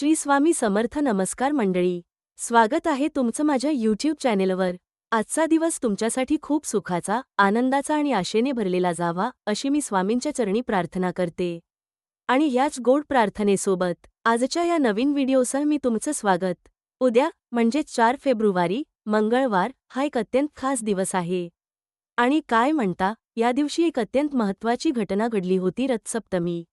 श्री स्वामी समर्थ नमस्कार मंडळी. स्वागत आहे तुमचं माझ्या यूट्यूब चॅनेलवर. आजचा दिवस तुमच्यासाठी खूप सुखाचा आनंदाचा आणि आशेने भरलेला जावा अशी मी स्वामींच्या चरणी प्रार्थना करते. आणि ह्याच गोड प्रार्थनेसोबत आजच्या या नवीन व्हिडिओसह मी तुमचं स्वागत. उद्या म्हणजे चार फेब्रुवारी मंगळवार हा एक अत्यंत खास दिवस आहे. आणि काय म्हणता या दिवशी एक अत्यंत महत्त्वाची घटना घडली होती रथसप्तमी.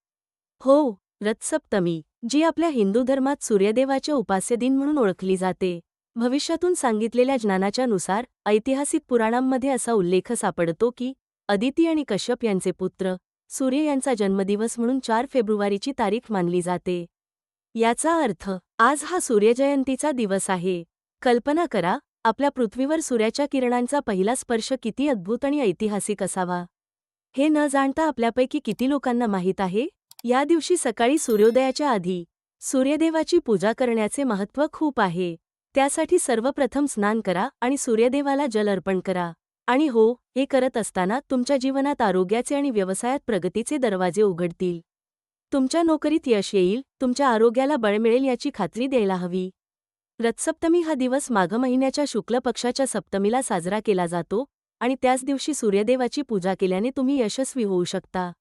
हो रथसप्तमी. जी आपल्या हिंदू धर्मात सूर्यदेवाच्या उपास्य दिन म्हणून ओळखली जाते. भविष्यातून सांगितलेल्या ज्ञानाच्या नुसार ऐतिहासिक पुराणांमध्ये असा उल्लेख सापडतो की अदिती आणि कश्यप यांचे पुत्र सूर्य यांचा जन्मदिवस म्हणून चार फेब्रुवारीची तारीख मानली जाते. याचा अर्थ आज हा सूर्यजयंतीचा दिवस आहे. कल्पना करा आपल्या पृथ्वीवर सूर्याच्या किरणांचा पहिला स्पर्श किती अद्भुत आणि ऐतिहासिक असावा. हे न जाणता आपल्यापैकी किती लोकांना माहीत आहे? या दिवशी सकाळी सूर्योदयाच्या आधी सूर्यदेवाची पूजा करण्याचे महत्त्व खूप आहे. त्यासाठी सर्वप्रथम स्नान करा आणि सूर्यदेवाला जल अर्पण करा. आणि हो हे करत असताना तुमच्या जीवनात आरोग्याचे आणि व्यवसायात प्रगतीचे दरवाजे उघडतील. तुमच्या नोकरीत यश येईल तुमच्या आरोग्याला बळ मिळेल याची खात्री द्यायला हवी. रथसप्तमी हा दिवस माघ महिन्याच्या शुक्ल पक्षाच्या सप्तमीला साजरा केला जातो आणि त्याच दिवशी सूर्यदेवाची पूजा केल्याने तुम्ही यशस्वी होऊ शकता.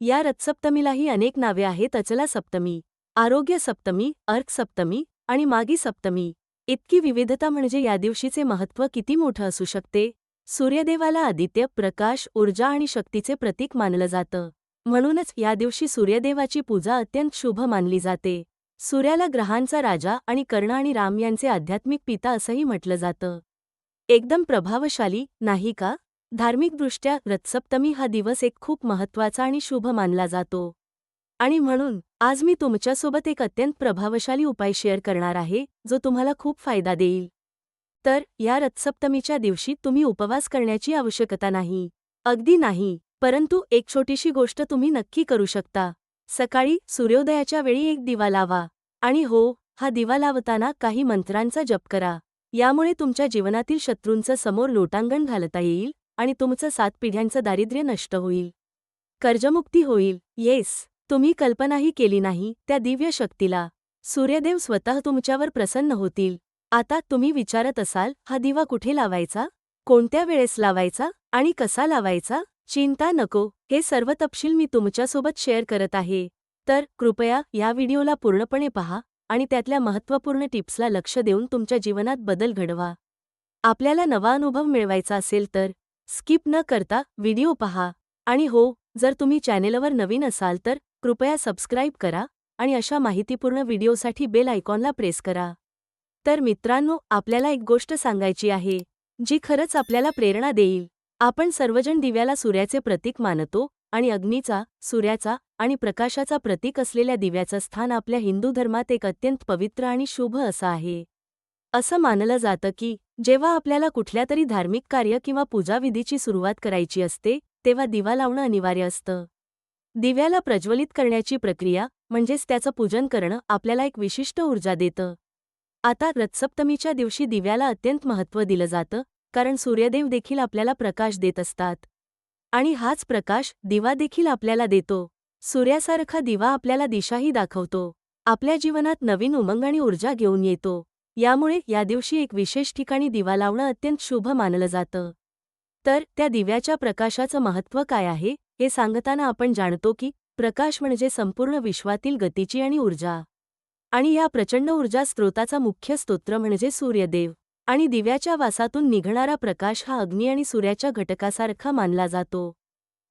या रथसप्तमीलाही अनेक नावे आहेत. अचला सप्तमी आरोग्य सप्तमी अर्क सप्तमी आणि मागी सप्तमी. इतकी विविधता म्हणजे या दिवशीचे महत्त्व किती मोठं असू शकते? सूर्यदेवाला आदित्य प्रकाश ऊर्जा आणि शक्तीचे प्रतीक मानलं जातं. म्हणूनच या दिवशी सूर्यदेवाची पूजा अत्यंत शुभ मानली जाते. सूर्याला ग्रहांचा राजा आणि कर्ण आणि राम यांचे आध्यात्मिक पिता असंही म्हटलं जातं. एकदम प्रभावशाली नाही का? धार्मिकदृष्ट्या रथसप्तमी हा दिवस एक खूप महत्त्वाचा आणि शुभ मानला जातो. आणि म्हणून आज मी तुमच्यासोबत एक अत्यंत प्रभावशाली उपाय शेअर करणार आहे जो तुम्हाला खूप फायदा देईल. तर या रथसप्तमीच्या दिवशी तुम्ही उपवास करण्याची आवश्यकता नाही. अगदी नाही परंतु एक छोटीशी गोष्ट तुम्ही नक्की करू शकता. सकाळी सूर्योदयाच्या वेळी एक दिवा लावा. आणि हो हा दिवा लावताना काही मंत्रांचा जप करा. यामुळे तुमच्या जीवनातील शत्रूंचं समोर लोटांगण घालता येईल. आणि तुमचं सात पिढ्यांचं दारिद्र्य नष्ट होईल. कर्जमुक्ती होईल. येस. तुम्ही कल्पनाही केली नाही त्या दिव्य शक्तीला. सूर्यदेव स्वतः तुमच्यावर प्रसन्न होतील. आता तुम्ही विचारत असाल हा दिवा कुठे लावायचा? कोणत्या वेळेस लावायचा? आणि कसा लावायचा? चिंता नको. हे सर्व तपशील मी तुमच्यासोबत शेअर करत आहे. तर कृपया या व्हिडिओला पूर्णपणे पहा आणि त्यातल्या महत्त्वपूर्ण टिप्सला लक्ष देऊन तुमच्या जीवनात बदल घडवा. आपल्याला नवा अनुभव मिळवायचा असेल तर स्किप न करता व्हिडिओ पहा. आणि हो जर तुम्ही चॅनेलवर नवीन असाल तर कृपया सबस्क्राईब करा आणि अशा माहितीपूर्ण व्हिडिओसाठी बेल आयकॉनला प्रेस करा. तर मित्रांनो आपल्याला एक गोष्ट सांगायची आहे जी खरंच आपल्याला प्रेरणा देईल. आपण सर्वजण दिव्याला सूर्याचे प्रतीक मानतो आणि अग्नीचा सूर्याचा आणि प्रकाशाचा प्रतीक असलेल्या दिव्याचं स्थान आपल्या हिंदू धर्मात एक अत्यंत पवित्र आणि शुभ असं आहे. असं मानलं जातं की जेव्हा आपल्याला कुठल्या तरी धार्मिक कार्य किंवा पूजाविधीची सुरुवात करायची असते तेव्हा दिवा लावणं अनिवार्य असतं. दिव्याला प्रज्वलित करण्याची प्रक्रिया म्हणजेच त्याचं पूजन करणं आपल्याला एक विशिष्ट ऊर्जा देतं. आता रथसप्तमीच्या दिवशी दिव्याला अत्यंत महत्त्व दिलं जातं कारण सूर्यदेव देखील आपल्याला प्रकाश देत असतात. आणि हाच प्रकाश दिवा देखील आपल्याला देतो. सूर्यासारखा दिवा आपल्याला दिशाही दाखवतो. आपल्या जीवनात नवीन उमंग आणि ऊर्जा घेऊन येतो. यामुळे या दिवशी एक विशेष ठिकाणी दिवा लावणं अत्यंत शुभ मानलं जातं. तर त्या दिव्याच्या प्रकाशाचं महत्त्व काय आहे हे सांगताना आपण जाणतो की प्रकाश म्हणजे संपूर्ण विश्वातील गतीची आणि ऊर्जा. आणि या प्रचंड ऊर्जा स्रोताचा मुख्य स्तोत्र म्हणजे सूर्यदेव. आणि दिव्याच्या वासातून निघणारा प्रकाश हा अग्नी आणि सूर्याच्या घटकासारखा मानला जातो.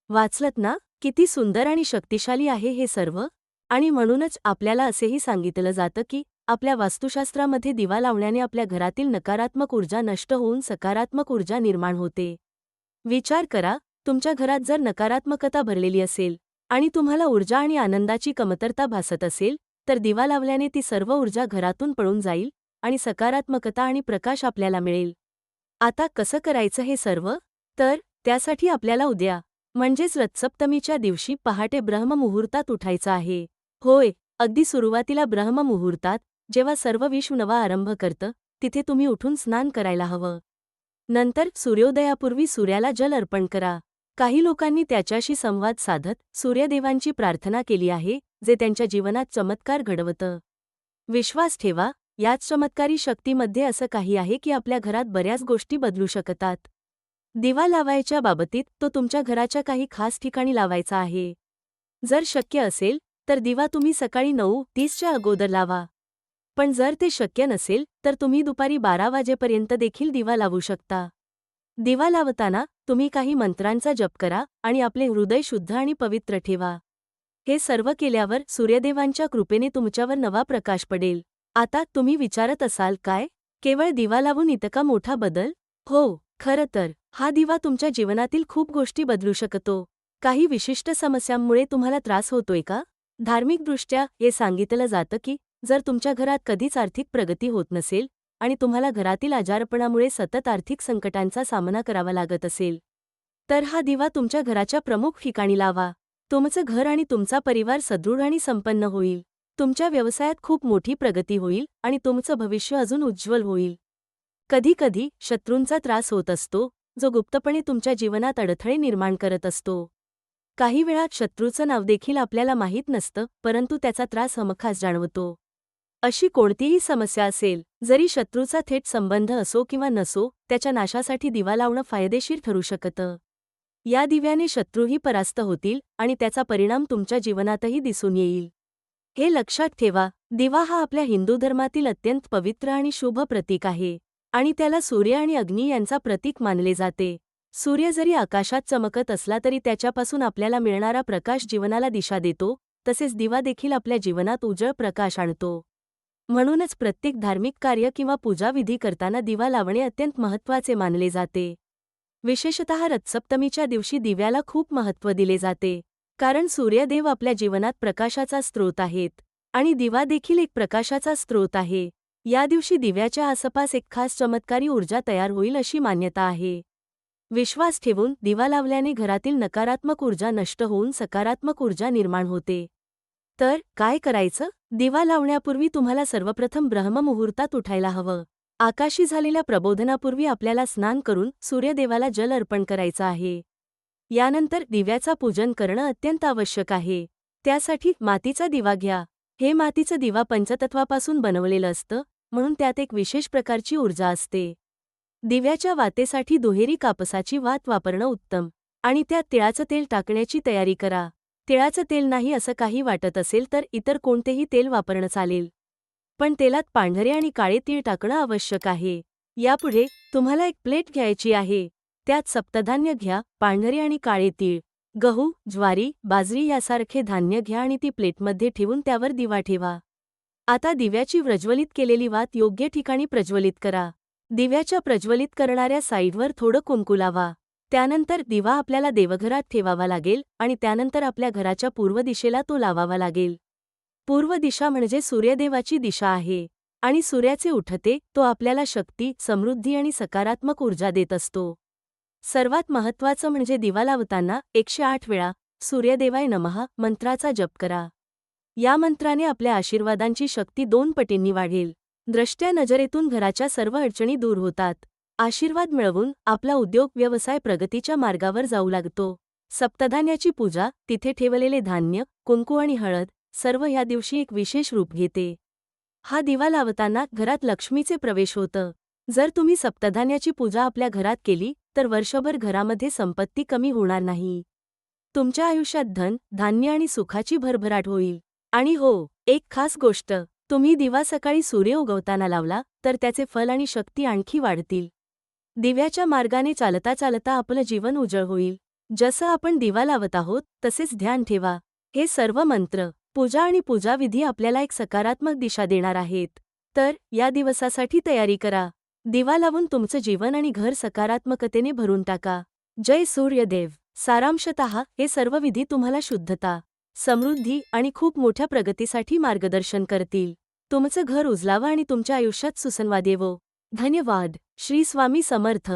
वाचलत ना किती सुंदर आणि शक्तिशाली आहे हे सर्व? आणि म्हणूनच आपल्याला असेही सांगितलं जातं की आपल्या वास्तुशास्त्रामध्ये दिवा लावण्याने आपल्या घरातील नकारात्मक ऊर्जा नष्ट होऊन सकारात्मक ऊर्जा निर्माण होते. विचार करा तुमच्या घरात जर नकारात्मकता भरलेली असेल आणि तुम्हाला ऊर्जा आणि आनंदाची कमतरता भासत असेल तर दिवा लावल्याने ती सर्व ऊर्जा घरातून पळून जाईल आणि सकारात्मकता आणि प्रकाश आपल्याला मिळेल. आता कसं करायचं हे सर्व? तर त्यासाठी आपल्याला उद्या म्हणजेच रथसप्तमीच्या दिवशी पहाटे ब्रह्ममुहूर्तात उठायचं आहे. होय अगदी सुरुवातीला ब्रह्ममुहूर्तात जेव्हा सर्व विश्व नवा आरंभ करतं तिथे तुम्ही उठून स्नान करायला हवं. नंतर सूर्योदयापूर्वी सूर्याला जल अर्पण करा. काही लोकांनी त्याच्याशी संवाद साधत सूर्यदेवांची प्रार्थना केली आहे जे त्यांच्या जीवनात चमत्कार घडवतं. विश्वास ठेवा याच चमत्कारी शक्तीमध्ये असं काही आहे की आपल्या घरात बऱ्याच गोष्टी बदलू शकतात. दिवा लावायच्या बाबतीत तो तुमच्या घराच्या काही खास ठिकाणी लावायचा आहे. जर शक्य असेल तर दिवा तुम्ही सकाळी नऊ तीसच्या अगोदर लावा. पण जर ते शक्य नसेल तर तुम्ही दुपारी बारा वाजेपर्यंत देखील दिवा लावू शकता. दिवा लावताना तुम्ही काही मंत्रांचा जप करा आणि आपले हृदय शुद्ध आणि पवित्र ठेवा. हे सर्व केल्यावर सूर्यदेवांच्या कृपेने तुमच्यावर नवा प्रकाश पडेल. आता तुम्ही विचारत असाल काय? केवळ दिवा लावून इतका मोठा बदल? हो खरं तर. हा दिवा तुमच्या जीवनातील खूप गोष्टी बदलू शकतो. काही विशिष्ट समस्यांमुळे तुम्हाला त्रास होतोय का? धार्मिकदृष्ट्या हे सांगितलं जातं की जर तुमच्या घरात कधीच आर्थिक प्रगती होत नसेल आणि तुम्हाला घरातील आजारपणामुळे सतत आर्थिक संकटांचा सामना करावा लागत असेल तर हा दिवा तुमच्या घराच्या प्रमुख ठिकाणी लावा. तुमचं घर आणि तुमचा परिवार सदृढ आणि संपन्न होईल. तुमच्या व्यवसायात खूप मोठी प्रगती होईल आणि तुमचं भविष्य अजून उज्ज्वल होईल. कधीकधी शत्रूंचा त्रास होत असतो जो गुप्तपणे तुमच्या जीवनात अडथळे निर्माण करत असतो. काही वेळात शत्रूचं नाव देखील आपल्याला माहीत नसतं परंतु त्याचा त्रास हमखास जाणवतो. अशी कोणतीही समस्या असेल जरी शत्रूचा थेट संबंध असो किंवा नसो त्याच्या नाशासाठी दिवा लावणं फायदेशीर ठरू शकतं. या दिव्याने शत्रूही परास्त होतील आणि त्याचा परिणाम तुमच्या जीवनातही दिसून येईल. हे लक्षात ठेवा दिवा हा आपल्या हिंदू धर्मातील अत्यंत पवित्र आणि शुभ प्रतीक आहे आणि त्याला सूर्य आणि अग्नी यांचा प्रतीक मानले जाते. सूर्य जरी आकाशात चमकत असला तरी त्याच्यापासून आपल्याला मिळणारा प्रकाश जीवनाला दिशा देतो तसेच दिवा देखील आपल्या जीवनात उजळ प्रकाश आणतो. म्हणूनच प्रत्येक धार्मिक कार्य किंवा पूजाविधी करताना दिवा लावणे अत्यंत महत्त्वाचे मानले जाते. विशेषतः रथसप्तमीच्या दिवशी दिव्याला खूप महत्त्व दिले जाते कारण सूर्यदेव आपल्या जीवनात प्रकाशाचा स्रोत आहेत आणि दिवा देखील एक प्रकाशाचा स्रोत आहे. या दिवशी दिव्याच्या आसपास एक खास चमत्कारी ऊर्जा तयार होईल अशी मान्यता आहे. विश्वास ठेवून दिवा लावल्याने घरातील नकारात्मक ऊर्जा नष्ट होऊन सकारात्मक ऊर्जा निर्माण होते. तर काय करायचं? दिवा लावण्यापूर्वी तुम्हाला सर्वप्रथम ब्रह्ममुहूर्तात उठायला हवं. आकाशी झालेल्या प्रबोधनापूर्वी आपल्याला स्नान करून सूर्यदेवाला जल अर्पण करायचं आहे. यानंतर दिव्याचा पूजन करणं अत्यंत आवश्यक आहे. त्यासाठी मातीचा दिवा घ्या. हे मातीचं दिवा पंचतत्वापासून बनवलेलं असतं म्हणून त्यात एक विशेष प्रकारची ऊर्जा असते. दिव्याच्या वातेसाठी दुहेरी कापसाची वात वापरणं उत्तम. आणि त्यात तिळाचं तेल टाकण्याची तयारी करा. तिळाचं तेल नाही असं काही वाटत असेल तर इतर कोणतेही तेल वापरणं चालेल. पण तेलात पांढरे आणि काळे तीळ टाकणं आवश्यक आहे. यापुढे तुम्हाला एक प्लेट घ्यायची आहे. त्यात सप्तधान्य घ्या पांढरे आणि काळे तीळ गहू ज्वारी बाजरी यासारखे धान्य घ्या आणि ती प्लेटमध्ये ठेवून त्यावर दिवा ठेवा. आता दिव्याची प्रज्वलित केलेली वात योग्य ठिकाणी प्रज्वलित करा. दिव्याच्या प्रज्वलित करणाऱ्या साईडवर थोडं कुंकू लावा. त्यानंतर दिवा आपल्याला देवघरात ठेवावा लागेल आणि त्यानंतर आपल्या घराच्या पूर्व दिशेला तो लावावा लागेल. पूर्व दिशा म्हणजे सूर्यदेवाची दिशा आहे आणि सूर्याचे उठते तो आपल्याला शक्ती समृद्धी आणि सकारात्मक ऊर्जा देत असतो. सर्वात महत्त्वाचं म्हणजे दिवा लावताना एकशे आठ वेळा सूर्यदेवाय नमहा मंत्राचा जप करा. या मंत्राने आपल्या आशीर्वादांची शक्ती दोन पटींनी वाढेल. द्रष्ट्या नजरेतून घराच्या सर्व अडचणी दूर होतात. आशीर्वाद मिळवून आपला उद्योग व्यवसाय प्रगतीच्या मार्गावर जाऊ लागतो. सप्तधान्याची पूजा तिथे ठेवलेले धान्य कुंकू आणि हळद सर्व या दिवशी एक विशेष रूप घेते. हा दिवा लावताना घरात लक्ष्मीचे प्रवेश होतं. जर तुम्ही सप्तधान्याची पूजा आपल्या घरात केली तर वर्षभर घरामध्ये संपत्ती कमी होणार नाही. तुमच्या आयुष्यात धन धान्य आणि सुखाची भरभराट होईल. आणि हो एक खास गोष्ट तुम्ही दिवा सकाळी सूर्य उगवताना लावला तर त्याचे फल आणि शक्ती आणखी वाढतील. दिव्याच्या मार्गाने चालता चालता आपलं जीवन उजळ होईल. जसं आपण दिवा लावत आहोत तसेच ध्यान ठेवा. हे सर्व मंत्र पूजा आणि पूजाविधी आपल्याला एक सकारात्मक दिशा देणार आहेत. तर या दिवसासाठी तयारी करा. दिवा लावून तुमचं जीवन आणि घर सकारात्मकतेने भरून टाका. जय सूर्यदेव. सारांशतः हे सर्व विधी तुम्हाला शुद्धता समृद्धी आणि खूप मोठ्या प्रगतीसाठी मार्गदर्शन करतील. तुमचं घर उजलावं आणि तुमच्या आयुष्यात सुसंवाद येवो. धन्यवाद. श्री स्वामी समर्थ.